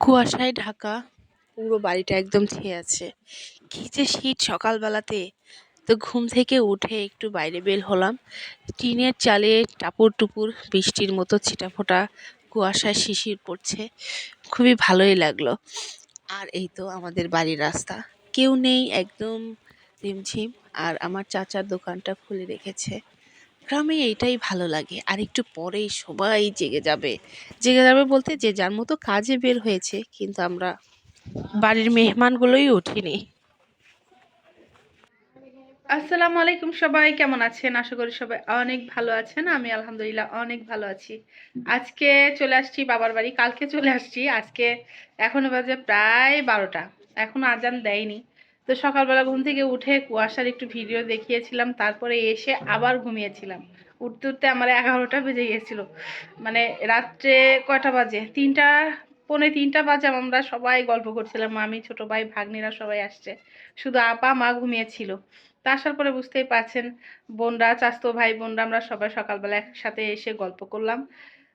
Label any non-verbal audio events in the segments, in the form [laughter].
কুয়াশায় ঢাকা পুরো বাড়িটা একদম ছেয়ে আছে। কি যে শীত সকালবেলাতে। তো ঘুম থেকে উঠে একটু বাইরে বের হলাম। টিনের চালে টাপুর টুপুর বৃষ্টির মতো ছিটাফোটা কুয়াশায় শিশির পড়ছে। খুবই ভালোই লাগল। আর এই তো আমাদের বাড়ির রাস্তা। কেউ নেই, একদম ঝিমঝিম। আর আমার চাচার দোকানটা খুলে রেখেছে। গ্রামে এইটাই ভালো লাগে। আর একটু পরেই সবাই জেগে যাবে। জেগে যাবে বলতে যে যার মতো কাজে বের হয়েছে, কিন্তু আমরা বাড়ির মেহমানগুলোই উঠিনি। আসসালামু আলাইকুম সবাই, কেমন আছেন? আশা করি সবাই অনেক ভালো আছেন। আমি আলহামদুলিল্লাহ অনেক ভালো আছি। আজকে চলে আসছি বাবার বাড়ি, কালকে চলে আসছি। আজকে এখনও বাজে প্রায় বারোটা। এখনও আজান দেয়নি। তো সকালবেলা ঘুম থেকে উঠে কুয়াশার একটু ভিডিও দেখিয়েছিলাম, তারপরে এসে আবার ঘুমিয়েছিলাম। উঠতে উঠতে আমার এগারোটা বেজে গিয়েছিল মানে রাত্রে কয়টা বাজে? তিনটা, পৌনে তিনটা বাজে আমরা সবাই গল্প করছিলাম, মামি, ছোট ভাই, ভাগ্নিরা সবাই আসছে। শুধু আপা, মা ঘুমিয়েছিল। তা আসার পরে বুঝতেই পারছেন, বোনরা, চাস্তো ভাই, বোনরা, আমরা সবাই সকালবেলা একসাথে এসে গল্প করলাম।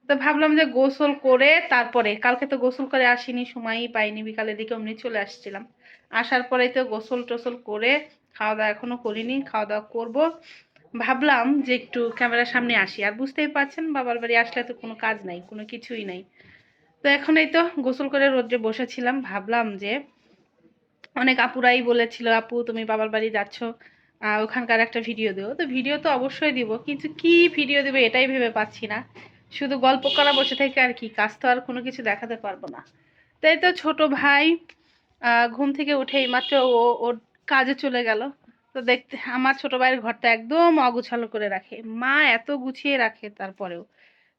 তো ভাবলাম যে গোসল করে তারপরে, কালকে তো গোসল করে আসিনি, সময়ই পাইনি, বিকালের দিকে অমনি চলে আসছিলাম। আসার পরে তো গোসল টোসল করে খাওয়া দাওয়া এখনও করিনি, খাওয়া দাওয়া করব। ভাবলাম যে একটু ক্যামেরার সামনে আসি। আর বুঝতেই পারছেন, বাবার বাড়ি আসলে তো কোনো কাজ নাই, কোনো কিছুই নাই। তো এখন এই তো গোসল করে রোদ্রে বসেছিলাম, ভাবলাম যে অনেক আপুরাই বলেছিল, আপু, তুমি বাবার বাড়ি যাচ্ছ ওখানকার একটা ভিডিও দেবো তো ভিডিও তো অবশ্যই দিব, কিন্তু কি ভিডিও দেবে এটাই ভেবে পাচ্ছি না। শুধু গল্প করা, বসে থেকে আর কি, কাজ তো আর কোনো কিছু দেখাতে পারব না। তাই তো ছোট ভাই ঘুম থেকে উঠে এইমাত্র ও, ওর কাজে চলে গেল। তো দেখতে, আমার ছোট ভাইয়ের ঘরটা একদম অগুছালো করে রাখে। মা এত গুছিয়ে রাখে তারপরেও।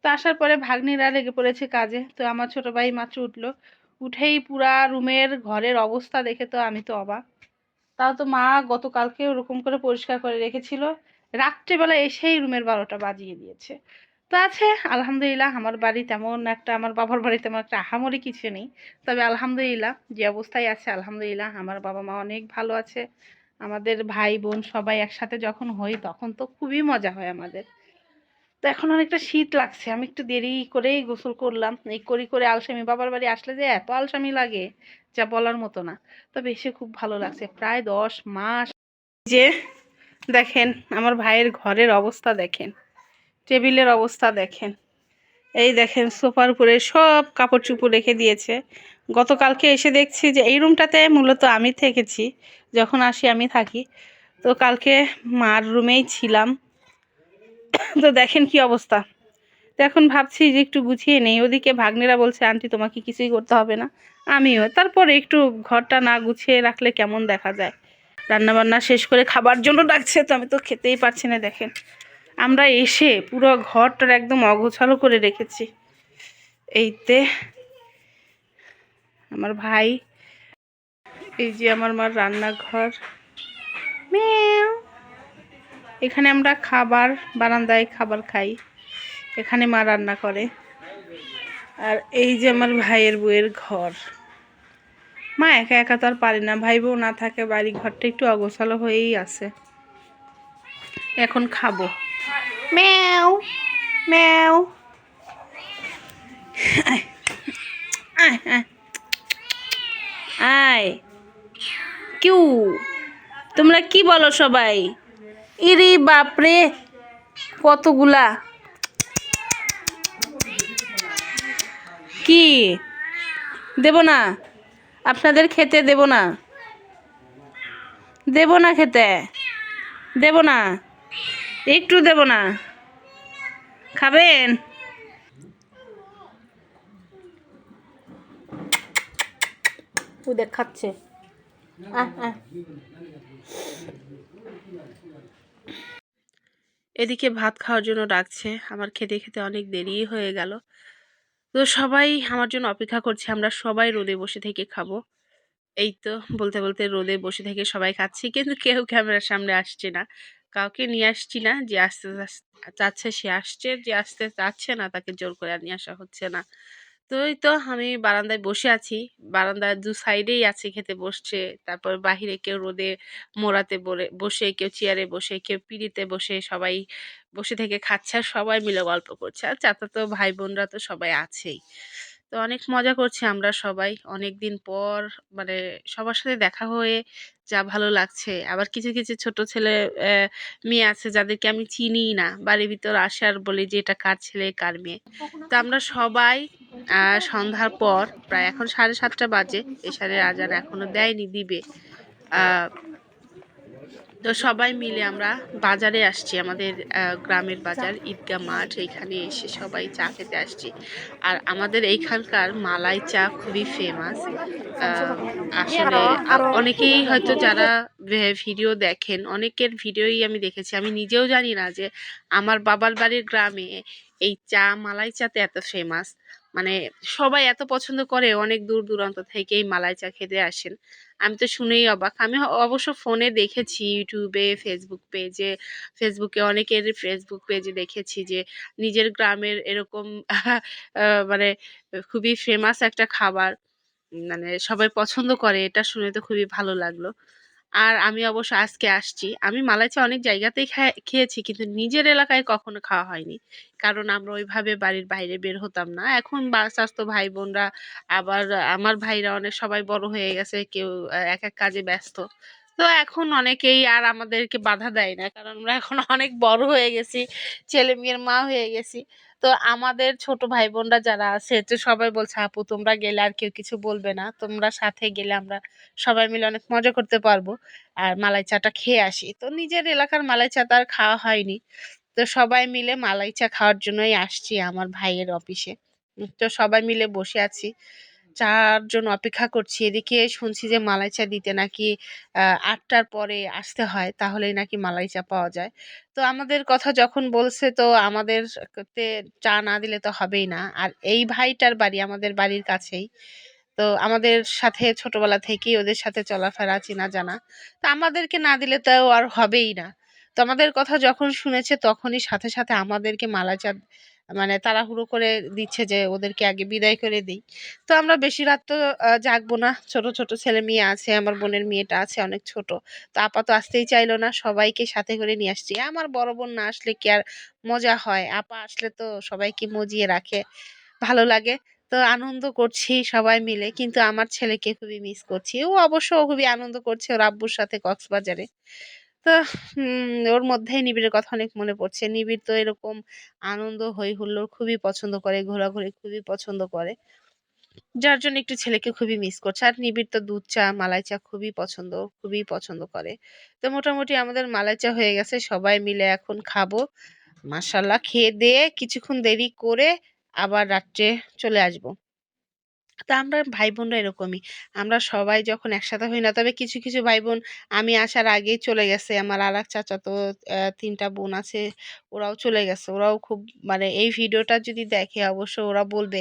তো আসার পরে ভাগ্নিরা লেগে পড়েছে কাজে। তো আমার ছোট ভাই মাত্র উঠল। উঠেই পুরা রুমের ঘরের অবস্থা দেখে তো আমি তো অবাক। তাও তো মা গতকালকে ওরকম করে পরিষ্কার করে রেখেছিল। রাত্রেবেলা এসেই রুমের বারোটা বাজিয়ে দিয়েছে। তো আছে। আলহামদুলিল্লাহ আমার বাড়ি তেমন একটা, আমার বাবার বাড়ি তেমন একটা আহামরি কিছু নেই। তবে আলহামদুলিল্লাহ যে অবস্থায় আছে, আলহামদুলিল্লাহ আমার বাবা মা অনেক ভালো আছে। আমাদের ভাই বোন সবাই একসাথে যখন হই, তখন তো খুবই মজা হয় আমাদের। তো এখন অনেকটা শীত লাগছে, আমি একটু দেরি করেই গোসল করলাম। এই করি করে আলসামি, বাবার বাড়ি আসলে যে এত আলসামি লাগে, যা বলার মতো না। তবে এসে খুব ভালো লাগছে, প্রায় দশ মাস। যে দেখেন, আমার ভাইয়ের ঘরের অবস্থা দেখেন। টেবিলের অবস্থা দেখেন। এই দেখেন, সোফার উপরে সব কাপড় চুপড় রেখে দিয়েছে। গতকালকে এসে দেখছি যে, এই রুমটাতে মূলত আমি থেকেছি, যখন আসি আমি থাকি। তো কালকে মার রুমেই ছিলাম। তো দেখেন কি অবস্থা। এখন ভাবছি যে, একটু গুছিয়ে নেই। ওদিকে ভাগ্নেরা বলছে, আন্টি, তোমাকে কিছুই করতে হবে না। আমিও। তারপরে একটু ঘরটা না গুছিয়ে রাখলে কেমন দেখা যায়? রান্না বান্না শেষ করে খাবার জন্য ডাকছে, তো আমি তো খেতেই পারছি না, দেখেন। আমরা এসে পুরো ঘরটার একদম অগোছালো করে রেখেছি। এইতে আমার ভাই, এই যে আমার মার রান্নাঘর। এখানে আমরা খাবার, বারান্দায় খাবার খাই। এখানে মা রান্না করে। আর এই যে আমার ভাইয়ের বউয়ের ঘর। মা একা একা তো আর পারে না। ভাই বউ না থাকে বাড়ি ঘরটা একটু অগোছালো হয়েই আছে। এখন খাব। ম্যাও ম্যাও আয়। কিউ। তোমরা কি বলো সবাই? ইরি বাপরে, কতগুলা? কি? দেব না। আপনাদের খেতে দেব না। দেব না খেতে। দেব না। একটু দেব না। খাবেন? ওদের খাচ্ছে। এদিকে ভাত খাওয়ার জন্য ডাকছে। আমার খেতে খেতে অনেক দেরি হয়ে গেল। তো সবাই আমার জন্য অপেক্ষা করছে আমরা সবাই রোদে বসে থেকে খাব। এই তো বলতে বলতে রোদে বসে থেকে সবাই খাচ্ছি কিন্তু কেউ ক্যামেরার সামনে আসছে না। কাউকে নিয়ে আসছি না যে আসতে চাচ্ছে সে আসছে, যে আসতে চাচ্ছে না তাকে জোর করে নিয়ে আসা হচ্ছে না। তো এই তো আমি বারান্দায় বসে আছি, বারান্দার দু সাইডেই আছে খেতে বসছে, তারপর বাহিরে কেউ রোদে মোড়াতে বসে, কেউ চেয়ারে বসে, কেউ পিড়িতে বসে, সবাই বসে থেকে খাচ্ছে আর সবাই মিলে গল্প করছে। আর চাচাতো ভাই বোনরা তো সবাই আছেই। তো অনেক মজা করছি আমরা সবাই। অনেক দিন পর মানে সবার সাথে দেখা হয়ে যা ভালো লাগছে। আবার কিছু কিছু ছোট ছেলে মেয়ে আছে যাদেরকে আমি চিনিই না। বাড়ির ভিতর আসে আর বলি যে এটা কার ছেলে কার মেয়ে। তো আমরা সবাই সন্ধ্যার পর প্রায় এখন সাড়ে সাতটা বাজে। এশারের আজান এখনও দেয়নি দিবে। আহ, তো সবাই মিলে আমরা বাজারে আসছি, আমাদের গ্রামের বাজার ঈদগা মাঠ এইখানে এসে সবাই চা খেতে আসছি। আর আমাদের এইখানকার মালাই চা খুবই ফেমাস আসলে অনেকেই হয়তো যারা ভিডিও দেখেন, অনেকের ভিডিওই আমি দেখেছি। আমি নিজেও জানি না যে আমার বাবার বাড়ির গ্রামে এই চা, মালাই চাতে এত ফেমাস মানে সবাই এত পছন্দ করে অনেক দূর দূরান্ত থেকে এই মালাই চা খেতে আসেন। আমি তো শুনেই অবাক। আমি অবশ্য ফোনে দেখেছি ইউটিউবে ফেসবুক পেজে ফেসবুকে অনেকের ফেসবুক পেজে দেখেছি যে নিজের গ্রামের এরকম [laughs] মানে খুবই ফেমাস একটা খাবার মানে সবাই পছন্দ করে, এটা শুনে তো খুবই ভালো লাগল। আর আমি অবশ্য আজকে আসছি। আমি মালাই চা অনেক জায়গাতেই খায়- খেয়েছি কিন্তু নিজের এলাকায় কখনো খাওয়া হয়নি। কারণ আমরা ওইভাবে বাড়ির বাইরে বের হতাম না। এখন স্বাস্থ্য ভাই বোনরা আবার আমার ভাইরা অনেক সবাই বড় হয়ে গেছে, কেউ এক এক কাজে ব্যস্ত। তো এখন অনেকেই আর আমাদেরকে বাধা দেয় না। কারণ আমরা এখন অনেক বড় হয়ে গেছি ছেলে মেয়ের মা হয়ে গেছি। তো আমাদের ছোট ভাই বোনরা যারা আছে, তো সবাই বলছে, আপু, তোমরা গেলে আর কেউ কিছু বলবে না। তোমরা সাথে গেলে আমরা সবাই মিলে অনেক মজা করতে পারব আর মালাই চাটা খেয়ে আসি। তো নিজের এলাকার মালাই চা তো আর খাওয়া হয়নি। তো সবাই মিলে মালাই চা খাওয়ার জন্যই আসছি আমার ভাইয়ের অফিসে। তো সবাই মিলে বসে আছি। চার জন্য অপেক্ষা করছি। এদিকে শুনছি যে মালাই চা দিতে নাকি আটটার পরে আসতে হয়, তাহলেই নাকি মালাই চা পাওয়া যায়। তো আমাদের কথা যখন বলছে, তো আমাদের চা না দিলে তো হবেই না। আর এই ভাইটার বাড়ি আমাদের বাড়ির কাছেই। তো আমাদের সাথে ছোটবেলা থেকেই ওদের সাথে চলাফেরা, চেনা জানা। তো আমাদেরকে না দিলে তো আর হবেই না। তো আমাদের কথা যখন শুনেছে, তখনই সাথে সাথে আমাদেরকে মালা চা মানে তাড়াহুড়ো করে দিচ্ছে যে ওদেরকে আগে বিদায় করে দিই। তো আমরা বেশি রাত তো জাগবো না। ছোট ছোট ছেলে মেয়ে আছে, আমার বোনের মেয়েটা আছে, অনেক ছোট। তো আপা তো আসতেই চাইলো না, সবাইকে সাথে করে নিয়ে আসছি। আমার বড় বোন না আসলে কি আর মজা হয়? আপা আসলে তো সবাইকে মজিয়ে রাখে, ভালো লাগে। তো আনন্দ করছি সবাই মিলে, কিন্তু আমার ছেলেকে খুবই মিস করছি। ও অবশ্য খুবই আনন্দ করছে ওর আব্বুর সাথে কক্সবাজারে। তো ওর মধ্যেই নিবিড়ের কথা অনেক মনে পড়ছে। নিবিড় তো এরকম আনন্দ হই হুল্লোড় খুবই পছন্দ করে, ঘোরাঘুরি খুবই পছন্দ করে। যার জন্য একটু ছেলেকে খুবই মিস করছে। আর নিবিড় তো দুধ চা, মালাই চা খুবই পছন্দ খুবই পছন্দ করে। তো মোটামুটি আমাদের মালাই চা হয়ে গেছে, সবাই মিলে এখন খাব। মাসাল্লাহ খেয়ে দিয়ে কিছুক্ষণ দেরি করে আবার রাত্রে চলে আসব। তা আমরা ভাই বোনরা এরকমই। আমরা সবাই যখন একসাথে হই না, তবে কিছু কিছু ভাই বোন আমি আসার আগেই চলে গেছে। আমার আর এক চাচা তো তিনটা বোন আছে, ওরাও চলে গেছে। ওরাও খুব মানে এই ভিডিওটা যদি দেখে অবশ্য ওরা বলবে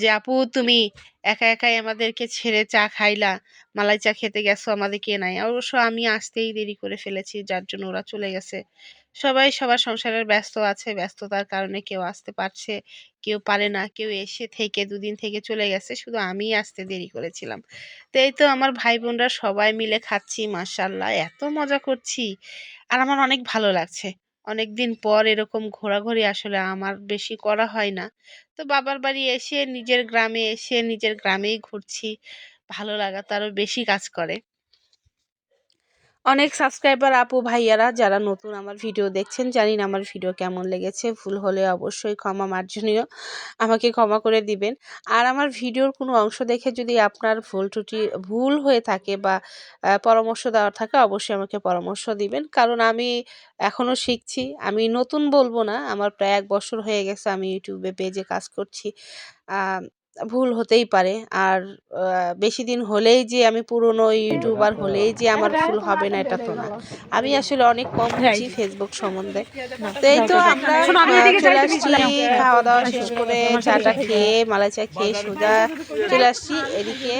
যে আপু তুমি একা, একাই আমাদেরকে ছেড়ে চা খাইলা, মালাই চা খেতে গেছো আমাদেরকে নাই? অবশ্য আমি আসতেই দেরি করে ফেলেছি, যার জন্য ওরা চলে গেছে। সবাই সবার সংসারের ব্যস্ত আছে, ব্যস্ততার কারণে কেউ আসতে পারছে, কেউ পারে না, কেউ এসে থেকে দুদিন থেকে চলে গেছে, শুধু আমিই আসতে দেরি করেছিলাম। তো এই তো আমার ভাই বোনরা সবাই মিলে খাচ্ছি মাসাল্লাহ এত মজা করছি। আর আমার অনেক ভালো লাগছে। অনেক দিন পর এরকম ঘোরাঘুরি আসলে আমার বেশি করা হয় না। তো বাবার বাড়ি এসে, নিজের গ্রামে এসে, নিজের গ্রামেই ঘুরছি। ভালো লাগা তো আরও বেশি কাজ করে। অনেক সাবস্ক্রাইবার আপু, ভাইয়ারা যারা নতুন আমার ভিডিও দেখছেন জানি না আমার ভিডিও কেমন লেগেছে। ভুল হলে অবশ্যই ক্ষমা মার্জনীয়। আমাকে ক্ষমা করে দিবেন। আর আমার ভিডিওর কোনো অংশ দেখে যদি আপনার ভুল ত্রুটি, ভুল হয়ে থাকে বা পরামর্শ দেওয়ার থাকে, অবশ্যই আমাকে পরামর্শ দিবেন। কারণ আমি এখনও শিখছি। আমি নতুন বলব না। আমার প্রায় এক বছর হয়ে গেছে আমি ইউটিউবে পেজে কাজ করছি। ভুল হতেই পারে। আর আহ, বেশি দিন হলেই যে আমি পুরনো ইউটিউবার হলেই যে আমার ভুল হবে না এটা তো না। আমি আসলে অনেক কম বুঝি ফেসবুক সম্বন্ধে। তো এই তো আমরা চলে আসছি। খাওয়া দাওয়া শেষ করে চা টা খেয়ে মালাই চা খেয়ে সোজা চলে আসছি এদিকে।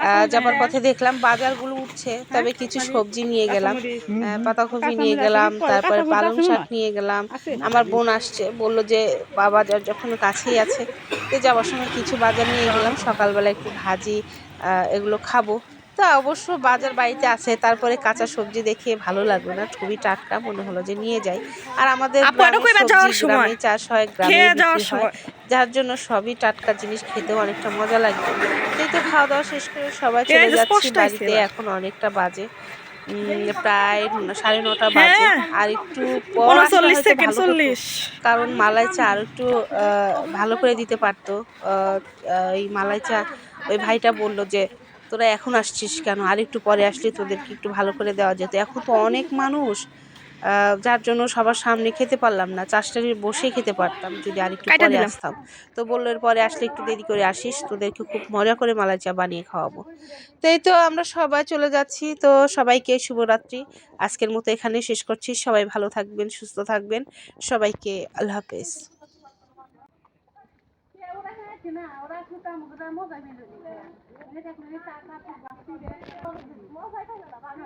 আহ, যাবার পথে দেখলাম বাজারগুলো উঠছে তবে কিছু সবজি নিয়ে গেলাম। আহ, পাতাকপি নিয়ে গেলাম তারপরে পালং শাক নিয়ে গেলাম। আমার বোন আসছে বলল যে বাবা যার যখন কাছেই আছে তো যাওয়ার সময় কিছু বাজার নিয়ে গেলাম সকালবেলা একটু ভাজি আহ, এগুলো খাব। তো অবশ্য বাজার বাড়িতে আছে তারপরে কাঁচা সবজি দেখে ভালো লাগল না খুবই টাটকা মনে হলো যে নিয়ে যাই। আর আমাদের গ্রামে? চাষ হয় গ্রামে যার জন্য সবই টাটকা জিনিস খেতেও অনেকটা মজা লাগবে। এই তো খাওয়া দাওয়া শেষ করে সবাই চলে যাচ্ছি বাড়িতে এখন অনেকটা বাজে। প্রায় সাড়ে নটা বাজে হ্যাঁ। আর একটু কারণ মালাই চা আর একটু ভালো করে দিতে পারতো। এই মালাই চা ওই ভাইটা বলল যে তোরা এখন আসছিস কেন? আর একটু পরে আসলে তোদেরকে একটু ভালো করে দেওয়া যেত। এখন তো অনেক মানুষ যার জন্য সবার সামনে খেতে পারলাম না। চাষটারি বসে খেতে পারতাম যদি আর একটু পরে আসতাম। তো বলল এর পরে আসলে একটু দেরি করে আসিস তোদেরকে খুব মজা করে মালাই চা বানিয়ে খাওয়াবো। তো এই তো আমরা সবাই চলে যাচ্ছি। তো সবাইকে শুভরাত্রি। আজকের মতো এখানে শেষ করছি। সবাই ভালো থাকবেন সুস্থ থাকবেন। সবাইকে আল্লাহ হাফেজ। 那个可以搭那边的，我不会搭那班的。